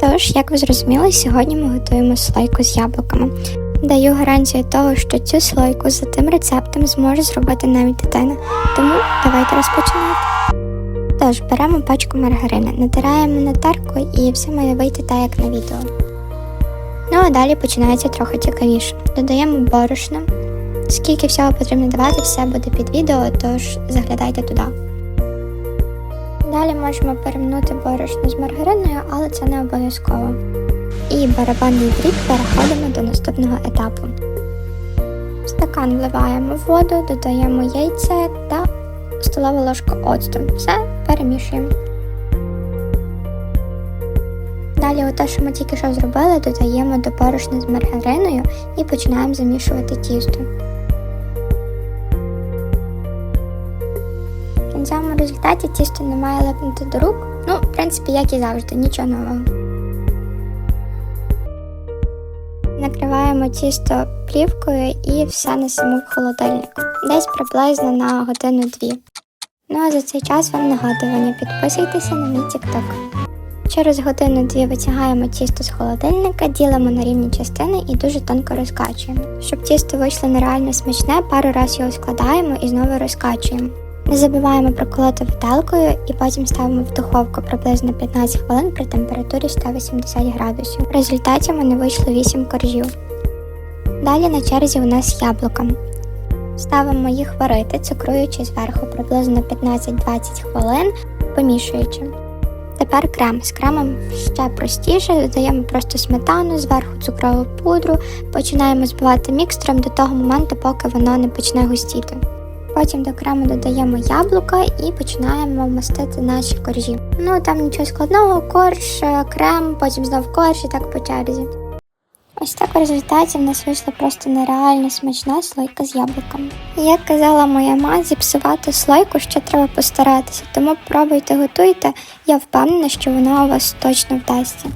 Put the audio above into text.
Тож, як ви зрозуміли, сьогодні ми готуємо слойку з яблуками. Даю гарантію того, що цю слойку за тим рецептом зможе зробити навіть дитина. Тому давайте розпочинати. Тож, беремо пачку маргарини, натираємо на тарку і все має вийти так, як на відео. Ну а далі починається трохи цікавіше. Додаємо борошно. Скільки всього потрібно давати, все буде під відео, тож заглядайте туди. Далі можемо перемнути борошно з маргариною, але це не обов'язково. І барабанний дріб переходимо до наступного етапу. В стакан вливаємо воду, додаємо яйце та столову ложку оцту. Все перемішуємо. Далі, те, що ми тільки що зробили, додаємо до борошна з маргариною і починаємо замішувати тісто. Кінцевому результаті тісто не має липнути до рук. Ну, в принципі, як і завжди, нічого нового. Накриваємо тісто плівкою і все несемо в холодильник. Десь приблизно на годину-дві. Ну а за цей час вам нагадування підписуйтеся на мій TikTok. Через годину-дві витягаємо тісто з холодильника, ділимо на рівні частини і дуже тонко розкачуємо. Щоб тісто вийшло нереально смачне, пару разів його складаємо і знову розкачуємо. Не забуваємо проколоти виделкою і потім ставимо в духовку приблизно 15 хвилин при температурі 180 градусів. В результаті мене вийшло 8 коржів. Далі на черзі у нас яблука. Ставимо їх варити, цукруючи зверху приблизно 15-20 хвилин, помішуючи. Тепер крем. З кремом ще простіше, додаємо просто сметану, зверху цукрову пудру, починаємо збивати мікстером до того моменту, поки воно не почне густіти. Потім до крему додаємо яблука і починаємо мастити наші коржі. Ну там нічого складного, корж, е, крем, потім знов корж і так по черзі. Ось так в результаті в нас вийшла просто нереально смачна слойка з яблуками. Як казала моя мама, зіпсувати слойку ще треба постаратися, тому пробуйте, готуйте. Я впевнена, що вона у вас точно вдасться.